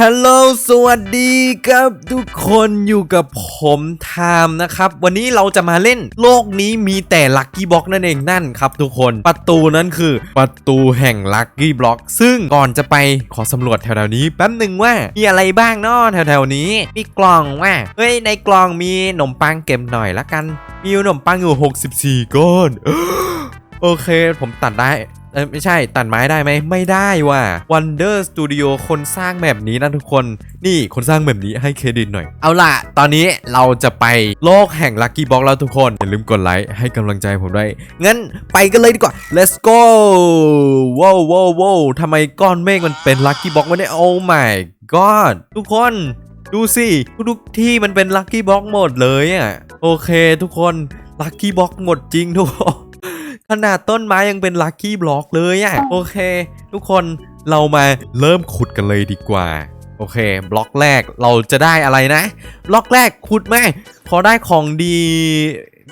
ฮัลโหล สวัสดีครับทุกคนอยู่กับผมไทม์นะครับ วันนี้เราจะมาเล่นโลกนี้มีแต่ลัคกี้บล็อกนั่นเองนั่นครับทุกคน ประตูนั้นคือ ประตูแห่งลัคกี้บล็อก ซึ่งก่อนจะไปขอสำรวจแถวๆนี้แป๊บหนึ่งว่า มีอะไรบ้างเนาะแถวๆนี้ มีกล่องว่า เฮ้ย ในกล่องมีขนมปังเก็บหน่อยละกัน มีขนมปังอยู่ 64 ก้อน โอเค ผมตัดได้ เออไม่ใช่ตัดไม้ได้ไหมไม่ได้ว่ะ Wonder Studio คนสร้างแบบนี้นะทุกคน นี่คนสร้างแบบนี้ให้เครดิตหน่อย เอาล่ะ ตอนนี้เราจะไปโลกแห่ง Lucky Box แล้วทุกคน อย่าลืมกดไลค์ให้กำลังใจผมด้วย งั้นไปกันเลยดีกว่า let's go ว้าวว้าวว้าวทำไมก้อนเมฆมันเป็น Lucky Box ไม่ได้ oh my god ทุกคนดูสิทุกที่มันเป็นลัคกี้บ็อกหมดเลยอะ โอเคทุกคนลัคกี้บ็อกหมดจริงทุกคน นาดต้นไม้ยังเป็นลัคกี้บล็อกเลยอะโอเค ทุกคนเรามาเริ่มขุดกันเลยดีกว่า โอเค บล็อกแรกเราจะได้อะไรนะ บล็อกแรกขุดแม่พอได้ของดี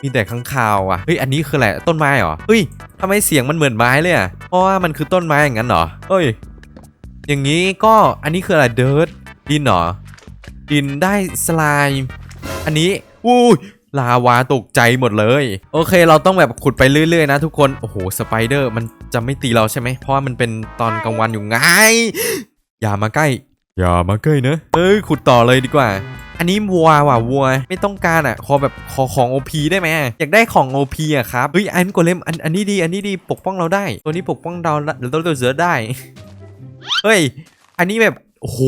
มีแต่ข้างคาวอะ เฮ้ย อันนี้คืออะไร ต้นไม้เหรอ เฮ้ยทำไมเสียงมันเหมือนไม้เลยอะ เพราะว่ามันคือต้นไม้อย่างนั้นเหรอ เฮ้ย อย่างนี้ก็ อันนี้คืออะไร เดิร์ดดินเหรอ ดินได้สไลม์ อันนี้ อู้ย ลาวาตกใจหมดเลย โอเค เราต้องแบบขุดไปเรื่อยๆนะทุกคน โอ้โห สไปเดอร์มันจะไม่ตีเราใช่ไหม เพราะว่ามันเป็นตอนกลางวันอยู่ไง อย่ามาใกล้ อย่ามาใกล้นะเอ้ย ขุดต่อเลยดีกว่า อันนี้วัวว่ะวัว ไม่ต้องการอะ ขอแบบขอของ OP ได้ไหมอยากได้ของ OP อะครับ เฮ้ยไอ้โกเลมอันอันนี้ดี อันนี้ดีปกป้องเราได้ ตัวนี้ปกป้องเราเดี๋ยวเราเสือได้ เฮ้ย อันนี้แบบ โอ้โห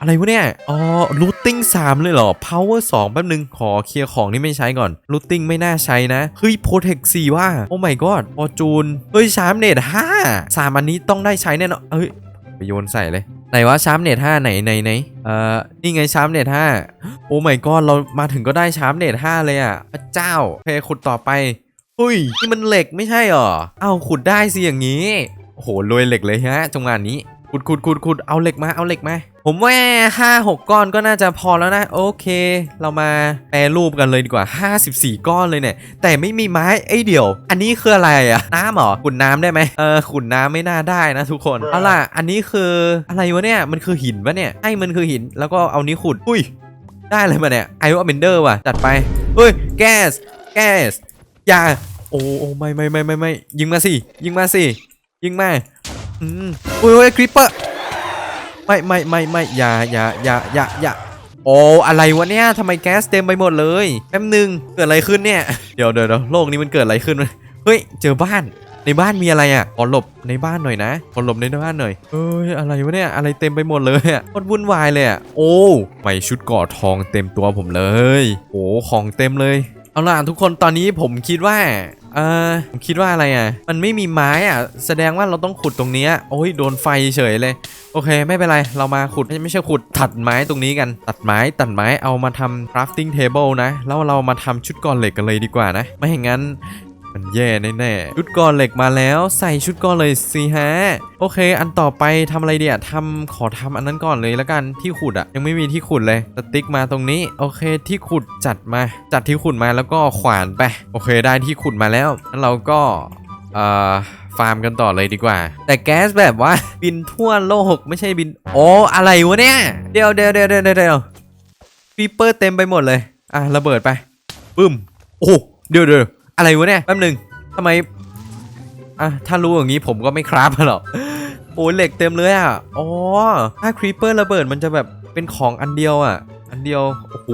อะไรวะเนี่ย อ๋อรูติ้ง3เลยเหรอ power 2 แป๊บนึง ขอเคลียร์ของนี่ไม่ใช้ก่อนรูติ้งไม่น่าใช้นะ เฮ้ย protect 4 ว่า โอ้ my god พอจูนเฮ้ยชาร์มเนต5 3อันนี้ต้องได้ใช้แน่นอนเอ้ย ไปโยนใส่เลย ไหนวะชาร์มเนต5ไหนไหนไหนเอ่อ นี่ไงชาร์มเนต5โอ้ my god เรามาถึงก็ได้ชาร์มเนต5เลยอะ พระเจ้าเคขุดต่อไปเฮ้ย นี่มันเหล็กไม่ใช่หรอ เอ้าขุดได้สิอย่างนี้ โอ้โหรวยเหล็กเลยฮะจังหวะนี้ ขุดขุดขุดขุดเอาเหล็กมาเอาเหล็กมา ผมว่าห้าหกก้อนก็น่าจะพอแล้วนะ โอเค เรามาแปรรูปกันเลยดีกว่า 54 ก้อนเลยเนี่ย แต่ไม่มีไม้ไอ้ยเดี๋ยว อันนี้คืออะไรอะน้ำเหรอขุดน้ำได้ไหมเออขุดน้ำไม่น่าได้นะทุกคน เอาล่ะ อันนี้คืออะไรวะเนี่ย มันคือหินปะเนี่ยใช่มันคือหิน แล้วก็เอานี้ขุด อุ้ย ได้เลยมาเนี่ยไอวอเบนเดอร์ว่ะ จัดไปเฮ้ย แก๊ส แก๊ส อย่า โอ้โอ้ไม่ไม่ไม่ไม่ไม่ยิงมาสิ ยิงมาสิ ยิงมา อืมโอ้ยโอ้ยคริปเปอร์ไม่ไม่ไม่ไม่อย่าอย่าอย่าอย่าอย่าโอ้อะไรวะเนี่ยทำไมแก๊สเต็มไปหมดเลยแป๊บนึงเกิดอะไรขึ้นเนี่ยเดี๋ยวเดี๋ยวโลกนี้มันเกิดอะไรขึ้นเฮ้ยเจอบ้านในบ้านมีอะไรอะขอหลบในบ้านหน่อยนะขอหลบในบ้านหน่อยเอ้ยอะไรวะเนี่ยอะไรเต็มไปหมดเลยอะคตรวุ่นวายเลยอะโอ้ไม่ชุดกราะทองเต็มตัวผมเลย โอ้ของเต็มเลยเอาล่ะทุกคนตอนนี้ผมคิดว่า เออผมคิดว่าอะไรอะ มันไม่มีไม้อะ แสดงว่าเราต้องขุดตรงนี้โอ้ยโดนไฟเฉยเลย โอเค ไม่เป็นไร เรามาขุดไม่ไม่ใช่ขุดตัดไม้ตรงนี้กัน ตัดไม้ตัดไม้เอามาทำ crafting table นะ แล้วเรามาทำชุดก่อนเหล็กกันเลยดีกว่านะ ไม่อย่างนั้น มันแย่แน่ๆชุดก่อนเหล็กมาแล้ว ใส่ชุดก่อนเลยสิฮะ โอเค อันต่อไปทำอะไรเดียทำขอทำอันนั้นก่อนเลยแล้วกันที่ขุดอะยังไม่มีที่ขุดเลยสติ๊กมาตรงนี้ โอเค ที่ขุดจัดมา จัดที่ขุดมาแล้วก็ขวานไปโอเค ได้ที่ขุดมาแล้วงั้นเราก็เอ่อฟาร์มกันต่อเลยดีกว่า แต่แก๊สแบบว่า บินทั่วโลกไม่ใช่บิน โอ้อะไรวะเนี่ย เดี๋ยวเดี๋ยวเดี๋ยวเดี๋ยวเดี๋ยวฟีเปอร์เต็มไปหมดเลย อะ ระเบิดไปปึ้ม โอ้เดี๋ยวเดี๋ยว อะไรวะเนี่ยแป๊บหนึงทำไมอะถ้ารู้อย่างนี้ผมก็ไม่คราฟหรอกโอ้เหล็กเต็มเลยอะอ๋อถ้าครีปเปอร์ระเบิดมันจะแบบเป็นของอันเดียวอะ อันเดียวโอ้โห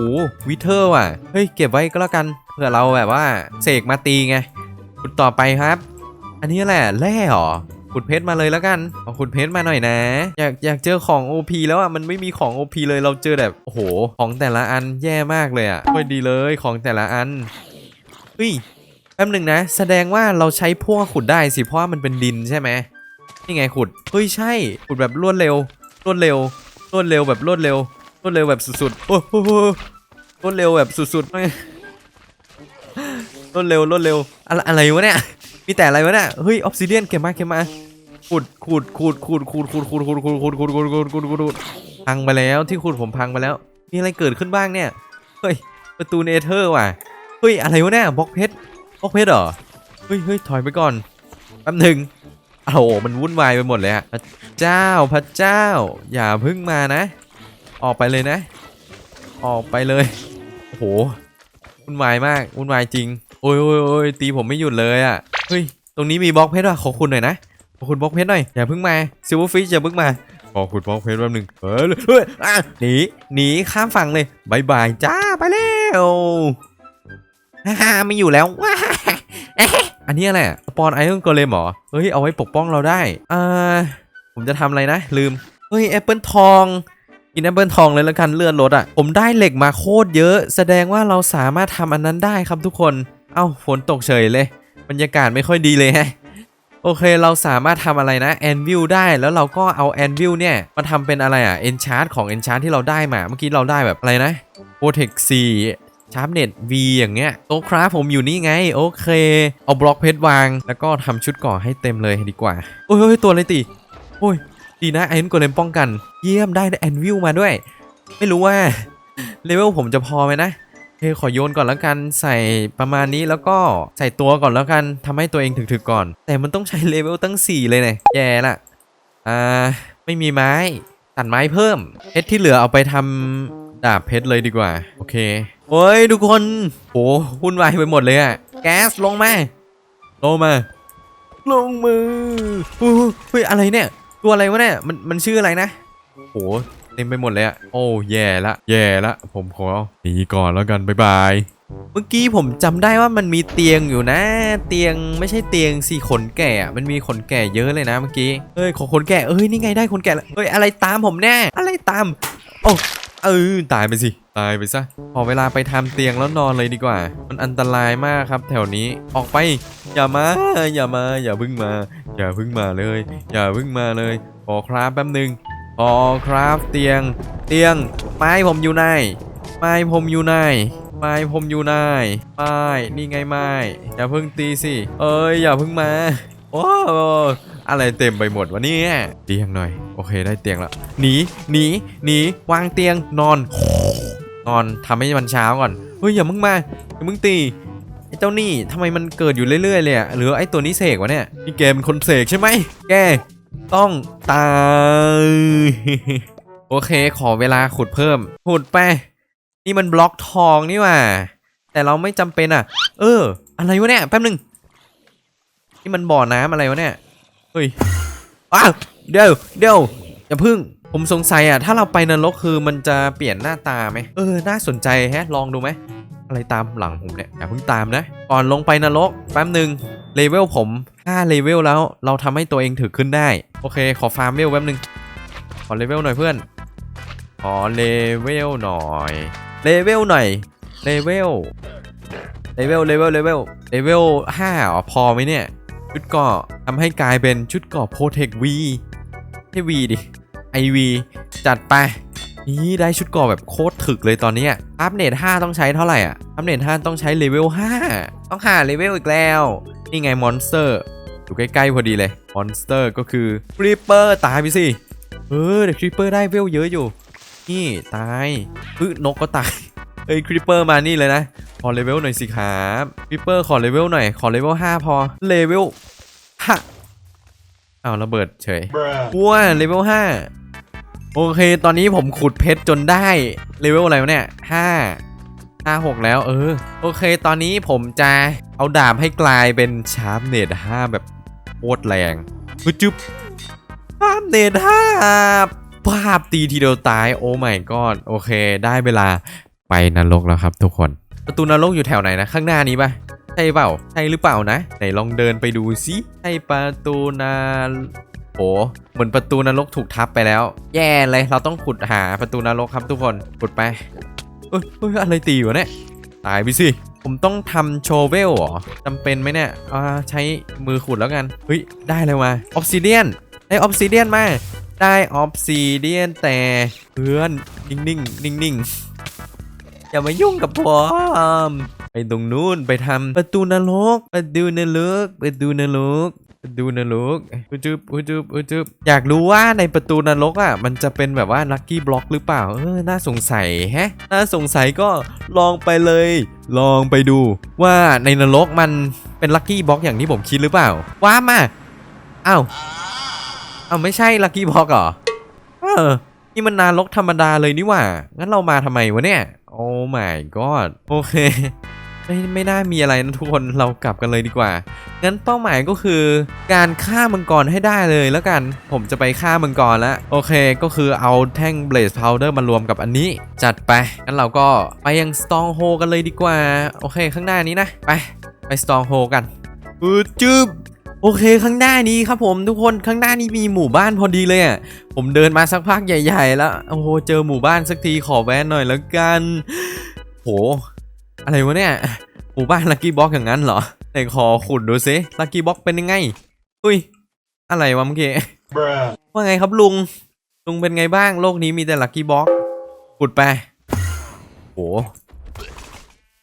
วิเทอร์ว่ะเฮ้ยเก็บไว้ก็แล้วกันเผื่อเราแบบว่าเสกมาตีไงขุดต่อไปครับ อันนี้แหละแร่หรอขุดเพชรมาเลยแล้วกันเอาขุดเพชรมาหน่อยนะ อยากอยากเจอของ OP แล้วอะมันไม่มีของ OP เลยเราเจอแบบโอ้โหของแต่ละอันแย่มากเลยอะไม่ดีเลยของแต่ละอันเฮ้ย ป๊บหนึ่งนะ แสดงว่าเราใช้พ่วกขุดได้สิเพราะว่ามันเป็นดินใช่ไหมนี่ไงขุดเฮ้ยใช่ขุดแบบรวดเร็วรวดเร็วรวดเร็วแบบรวดเร็วรวดเร็วแบบสุดๆโอ้โหรวดเร็วแบบสุดๆไรวดเร็วรวดเร็วอะไรอะไรวะเนี่ยมีแต่อะไรวะเนี่ยเฮ้ยออฟซิเดียนเก็บมาเก็บมาขุดขุดขุดขุดขุดขุดขุดขุดขุดขุดขุดขุดขุดขุดขุดพังไปแล้วที่ขุดผมพังไปแล้ว มีอะไรเกิดขึ้นบ้างเนี่ยเฮ้ยประตูเนเธอร์ว่ะเฮ้ยอะไรวะเนี่ยบล็อกเพชร บล็อกเพชรเหรอ เฮ้ยเฮ้ยถอยไปก่อนแป๊บหนึ่งโอ้โหมันวุ่นวายไปหมดเลยอะพระเจ้าพระเจ้า อย่าพึ่งมานะ ออกไปเลยนะ ออกไปเลยโอ้โหวุ่นวายมากวุ่นวายจริง โอ้ยโอ้ยโอ้ยตีผมไม่หยุดเลยอะเฮ้ยตรงนี้มีบล็อกเพชรอะขอคุณหน่อยนะขอคุณบล็อกเพชรหน่อยอย่าพิ่งมาซิลเวอร์ฟิชอย่าพิ่งมาขอคุณบล็อกเพชรแป๊บหนึ่งเออเฮ้ยอะหนีหนีข้ามฝั่งเลยบายบายจ้าไปแล้วฮ่าไม่อยู่แล้วว้า อันนี้อะไรอะสปอนไอรอนโกเลมหรอ เฮ้ย เอาไว้ปกป้องเราได้ อ่า ผมจะทำอะไรนะ ลืม เฮ้ยแอปเปิลทอง กินแอปเปิลทองเลยแล้วกันเลื่อนรถอะ่ะ ผมได้เหล็กมาโคตรเยอะ แสดงว่าเราสามารถทำอันนั้นได้ครับทุกคน เอ้า ฝนตกเฉยเลย บรรยากาศไม่ค่อยดีเลยฮะโอเค เราสามารถทำอะไรนะแอนวิลได้แล้วเราก็เอาแอนวิลเนี่ย มาทำเป็นอะไรอะ่ะเอนชาร์ของเอนชาร์ที่เราได้มา เมื่อกี้เราได้แบบอะไรนะโปรเทคซี ชาร์ปเน็ต V อย่างเงี้ยโต๊ะคราฟผมอยู่นี่ไง โอเค เอาบล็อกเพชรวาง แล้วก็ทำชุดก่อให้เต็มเลยดีกว่า โอ้ยโอ้ยตัวอะไรตีโอ้ย ดีนะไอ้นกเลมป้องกัน เยี่ยมได้แอนวิลมาด้วย ไม่รู้ว่าเลเวลผมจะพอไหมนะโอเคขอโยนก่อนแล้วกันใส่ประมาณนี้แล้วก็ใส่ตัวก่อนแล้วกันทำให้ตัวเองถึกๆก่อน แต่มันต้องใช้เลเวลตั้ง 4 เลยเนี่ยแย่ละอ่าไม่มีไม้ตัดไม้เพิ่มเพชรที่เหลือเอาไปทำดาบเพชรเลยดีกว่า โอเค โอ้ยทุกคนโหวุ่นวายไปหมดเลยอะแก๊สลงมาลงมาลงมือเฮ้ยอะไรเนี่ย ตัวอะไรวะเนี่ยมันมันชื่ออะไรนะโหเต็มไปหมดเลยอะโอ้แย่ละ แย่ละ ผมขอหนีก่อนแล้วกันบ๊ายบายเมื่อกี้ผมจำได้ว่ามันมีเตียงอยู่นะ เตียงไม่ใช่เตียงสี่ขนแก่อะมันมีขนแก่เยอะเลยนะเมื่อกี้เอ้ยขอขนแก่เอ้ยนี่ไงได้ขนแก่แล้วเอ้ยอะไรตามผมแน่อะไรตามโอ้เออตายไปสิ ตายไปซะขอเวลาไปทำเตียงแล้วนอนเลยดีกว่า มันอันตรายมากครับ แถวนี้ออกไป อย่ามา อย่ามา อย่าพึ่งมา อย่าพึ่งมาเลย อย่าพึ่งมาเลยขอคราฟแป๊บหนึ่งขอคราฟเตียง เตียงไม้ผมอยู่ไหนไม้ผมอยู่ไหนไม้ผมอยู่ไหนไม้นี่ไงไม้อย่าพิ่งตีสิเอ้ยอย่าพิ่งมาโอ้อะไรเต็มไปหมดวะเนี่ยเตียงหน่อย โอเคได้เตียงแล้วหนีหนีหนีวางเตียงนอน นอนทำให้มันเช้าก่อนเฮ้ยอย่ามึงมาอย่ามึงตีไอ้เจ้านี่ทำไมมันเกิดอยู่เรื่อยๆเลยอะหรือไอ้ตัวนี้เสกวะเนี่ยนี่แกเป็นคนเสกใช่ไหมแกต้องตายโอเค ขอเวลาขุดเพิ่มขุดไป นี่มันบล็อกทองนี่ว่า แต่เราไม่จำเป็นอะเออ อะไรวะเนี่ยแป๊บนึงนี่มันบ่อน้ำอะไรวะเนี่ยเฮ้ยอ้าวเดี๋ยวเดี๋ยวอย่าพึ่ง ผมสงสัยอะ ถ้าเราไปนรกคือมันจะเปลี่ยนหน้าตาไหมเออ น่าสนใจแฮะ ลองดูไหม อะไรตามหลังผมเนี่ยอย่าเพิ่งตามนะ ก่อนลงไปนรกแป๊บหนึ่งเลเวลผม5เลเวลแล้ว เราทำให้ตัวเองถึกขึ้นได้ โอเค ขอฟาร์มเวลแป๊บหนึ่งขอเลเวลหน่อยเพื่อน ขอเลเวลหน่อย เลเวลหน่อย เลเวล เลเวล เลเวล เลเวล เลเวล5อ๋อพอไหมเนี่ย ชุดเกาะทำให้กลายเป็นชุดเกาะโปรเทควีให้วีดิ ไอวีจัดไป นี่ได้ชุดเกราะแบบโคตรถึกเลยตอนเนี้ยอัปเดต5ต้องใช้เท่าไหร่อะอัปเดต5ต้องใช้เลเวล5ต้องหาเลเวลอีกแล้ว นี่ไงมอนสเตอร์อยู่ใกล้ๆพอดีเลยมอนสเตอร์ก็คือครีปเปอร์ตายไปสิเออเด็กครีปเปอร์ได้เวลเยอะอยู่ นี่ตายเฮ้ยนกก็ตายเอ้ยครีปเปอร์มานี่เลยนะ ขอเลเวลหน่อยสิครับครีปเปอร์ขอเลเวลหน่อย ขอเลเวล5พอ เลเวลห้าอ้าวระเบิดเฉยว้าเลเวล5 โอเค ตอนนี้ผมขุดเพชรจนได้เลเวลอะไรวะเนี่ย5 5 6แล้วเออ โอเค ตอนนี้ผมจะเอาดาบให้กลายเป็นชาร์ปเนต5แบบโคตรแรงฮึจึ๊บชาร์ปเนต5ภาพตีทีเดียวตายโอ้ my god โอเค ได้เวลาไปนรกแล้วครับทุกคน ประตูนรกอยู่แถวไหนนะ ข้างหน้านี้ปะใช่เปล่า ใช่หรือเปล่านะ ไหนลองเดินไปดูสิใช่ประตูนา โอ้เหมือนประตูนรกถูกทับไปแล้ว แย่เลยเราต้องขุดหาประตูนรกครับทุกคนขุดไปเอ้ยเอ้ยอะไรตีวะเนี่ยตายไปสิผมต้องทำโชเวลเหรอจำเป็นไหมเนี่ยอ่าใช้มือขุดแล้วกันเฮ้ยได้เลยว่ะออฟซิเดียนได้ออฟซิเดียนมาได้ออฟซิเดียนแต่เพื่อนนิ่งๆนิ่งๆอย่ามายุ่งกับผมไปตรงนู้นไปทำประตูนรกประตูนรกประตูนรก ประตูนรกอุจุบอุจุบอุจุบอยากรู้ว่าในประตูนรกอะ มันจะเป็นแบบว่าลัคกี้บล็อกหรือเปล่า เออ น่าสงสัยแฮะ น่าสงสัยก็ลองไปเลย ลองไปดู ว่าในนรกมันเป็นลัคกี้บล็อกอย่างที่ผมคิดหรือเปล่า ว้ามาอ้าวอ้าวไม่ใช่ลัคกี้บล็อกเหรอ เออ นี่มันนรกธรรมดาเลยนี่หว่า งั้นเรามาทำไมวะเนี่ย โอ้ my god โอเค ไม่ไม่น่ามีอะไรนะทุกคนเรากลับกันเลยดีกว่า งั้นเป้าหมายก็คือการฆ่ามังกรให้ได้เลยแล้วกัน ผมจะไปฆ่ามังกรแล้ว โอเค ก็คือเอาแท่ง Blaze Powder มารวมกับอันนี้ จัดไป งั้นเราก็ไปยัง Stronghold กันเลยดีกว่า โอเค ข้างหน้านี้นะ ไป ไป Stronghold กันอือจึบโอเคข้างหน้านี้ครับผมทุกคนข้างหน้านี้มีหมู่บ้านพอดีเลยอะผมเดินมาสักพักใหญ่ ๆ แล้วโอ้โหเจอหมู่บ้านสักทีขอแวะหน่อยแล้วกัน โห อะไรวะเนี่ยหมู่บ้านลักกี้บ็อกอย่างนั้นเหรอไหนขอขุดดูซิลักกี้บ็อกเป็นยังไง อุ้ย อะไรวะเมื่อกี้ Bruh. ว่าไงครับลุง ลุงเป็นไงบ้างโลกนี้มีแต่ลักกี้บ็อกขุดไปโห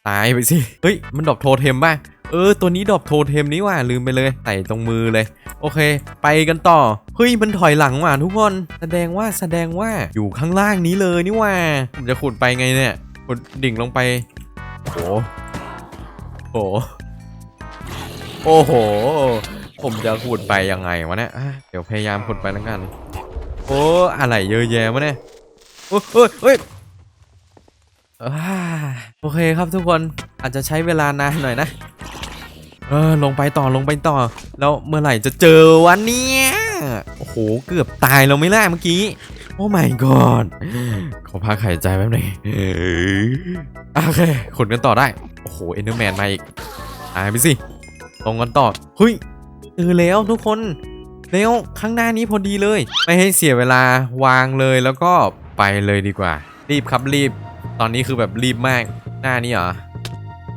ตายไปสิ เฮ้ย มันดรอปโทเทมป่ะเออ ตัวนี้ดรอปโทเทมนี่หว่าลืมไปเลยใส่ตรงมือเลย โอเค ไปกันต่อ เฮ้ย มันถอยหลังว่ะทุกคน แสดงว่าแสดงว่าอยู่ข้างล่างนี้เลยนี่หว่า ผมจะขุดไปไงเนี่ย ขุดดิ่งลงไป โอ้โหโอ้โหโอ้โห ผมจะขุดไปยังไงวะเนี่ยเดี๋ยวพยายามขุดไปแล้วกัน โอ้ อะไรเยอะแยะวะเนี่ย โอ้เฮ้ยเฮ้ยโอเคครับทุกคน อาจจะใช้เวลานานหน่อยนะ เออ ลงไปต่อลงไปต่อ แล้วเมื่อไหร่จะเจอวัน เนี้ยโอ้โหเกือบตายเราไม่ล่ะเมื่อกี้โอ้ my god ขอพักหายใจแป๊บหนึงโอเคขุดกันต่อได้ โอ้โหเอนเดอร์แมนมาอีกตายไปสิลงกันต่อเฮ้ยเจอแล้วทุกคนแล้วข้างหน้านี้พอดีเลย ไม่ให้เสียเวลาวางเลยแล้วก็ไปเลยดีกว่า รีบครับรีบ ตอนนี้คือแบบรีบมากหน้านี้เหรอ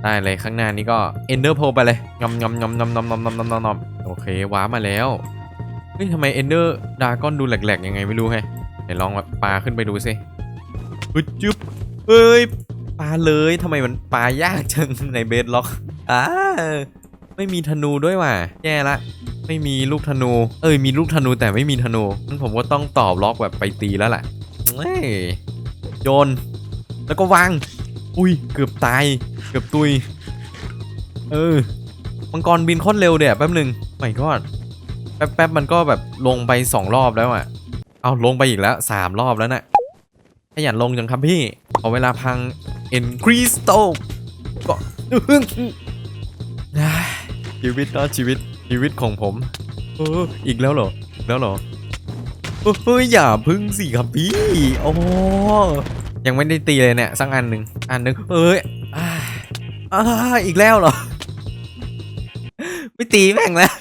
ได้เลยข้างหน้านี้ก็ Ender Pearl ไปเลยงำงำงำงำงำงำงำงำงำงำโอเคว้าร์ปมาแล้ว เฮ้ยทำไม Ender Dragon ดูแหลกๆยังไงไม่รู้ให้ไหนลองแบบปลาขึ้นไปดูสิฮึจุ๊บเฮ้ยปลาเลยทำไมมันปลายากจังในเบสล็อกอ้าไม่มีธนูด้วยว่ะแย่ละไม่มีลูกธนู เอ้ยมีลูกธนูแต่ไม่มีธนูงั้นผมก็ต้องตอบล็อกแบบไปตีแล้วแหละเอ้ยโยนแล้วก็วาง อุ้ยเกือบตาย เกือบตุย เออมังกรบินโคตรเร็วเดี๋ยวแป๊บหนึ่งไม่ก็ แป๊บแป๊บมันก็แบบลงไปสองรอบแล้วอะ เอาลงไปอีกแล้วสามรอบแล้วนะ่ะขยันลงจังครับพี่ขอาเวลาพัง e n c r e a s t o ก็ชีวิตเนาะชีวิตชีวิตของผมเอออีกแล้วเหรอแล้วเหรอเฮ้ยอย่าพึ่งสิครับพี่ โอ้ยังไม่ได้ตีเลยเนี่ยสักอันหนึ่งอันหนึ่งเอ้ยอ่าอ่าอีกแล้วเหรอ ไม่ตีแม่งแล้ว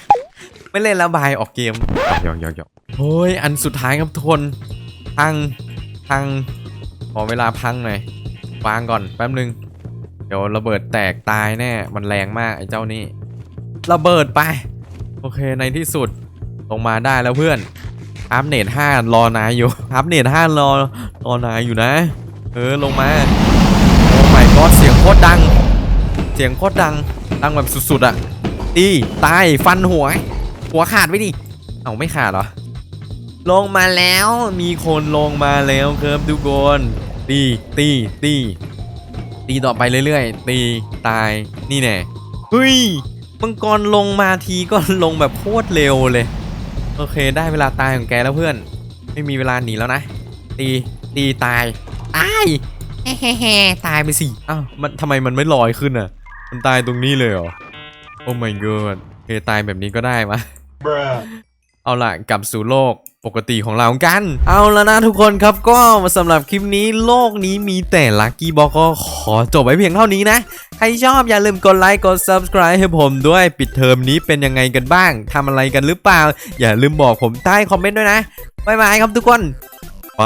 ไม่เล่นระบายออกเกมหยอกหยอกหยอกโอ้ยอันสุดท้ายครับทุกคนพังพังขอเวลาพังหน่อยวางก่อนแป๊บหนึ่งเดี๋ยวระเบิดแตกตายแน่ มันแรงมากไอ้เจ้านี่ระเบิดไป โอเคในที่สุดลงมาได้แล้วเพื่อนอัพเนตห้ารอนายอยู่อัพเนตห้ารอรอนายอยู่นะ เออลงมาโอ้ไม่ก็เสียงโคตรดัง เสียงโคตรดังดังแบบสุดๆอะตีตายฟันหัว หัวขาดไปดิ เอาไม่ขาดเหรอ ลงมาแล้วมีคนลงมาแล้วครับทุกคนตีตีตีตีต่อไปเรื่อยๆ ตีตายนี่แน่เฮ้ยมังกรลงมาทีก็ลงแบบโคตรเร็วเลย โอเค ได้เวลาตายของแกแล้วเพื่อน ไม่มีเวลาหนีแล้วนะ ตีตีตายตายแฮ่ๆๆตายไปสิอ้าวมันทำไมมันไม่ลอยขึ้นอะ มันตายตรงนี้เลยเหรอ โอ้ my god โอเคตายแบบนี้ก็ได้มะ เอาล่ะกลับสู่โลกปกติของเรากัน เอาล้วนะทุกคนครับก็สำหรับคลิปนี้โลกนี้มีแต่ลัคกี้บอกก็ขอจบไว้เพียงเท่านี้นะ ใครชอบอย่าลืมกดไลค์กด subscribe ให้ผมด้วยปิดเทอมนี้เป็นยังไงกันบ้างทำอะไรกันหรือเปล่า อย่าลืมบอกผมใต้คอมเมนต์ด้วยนะ บ๊ายบายครับทุกคน ไป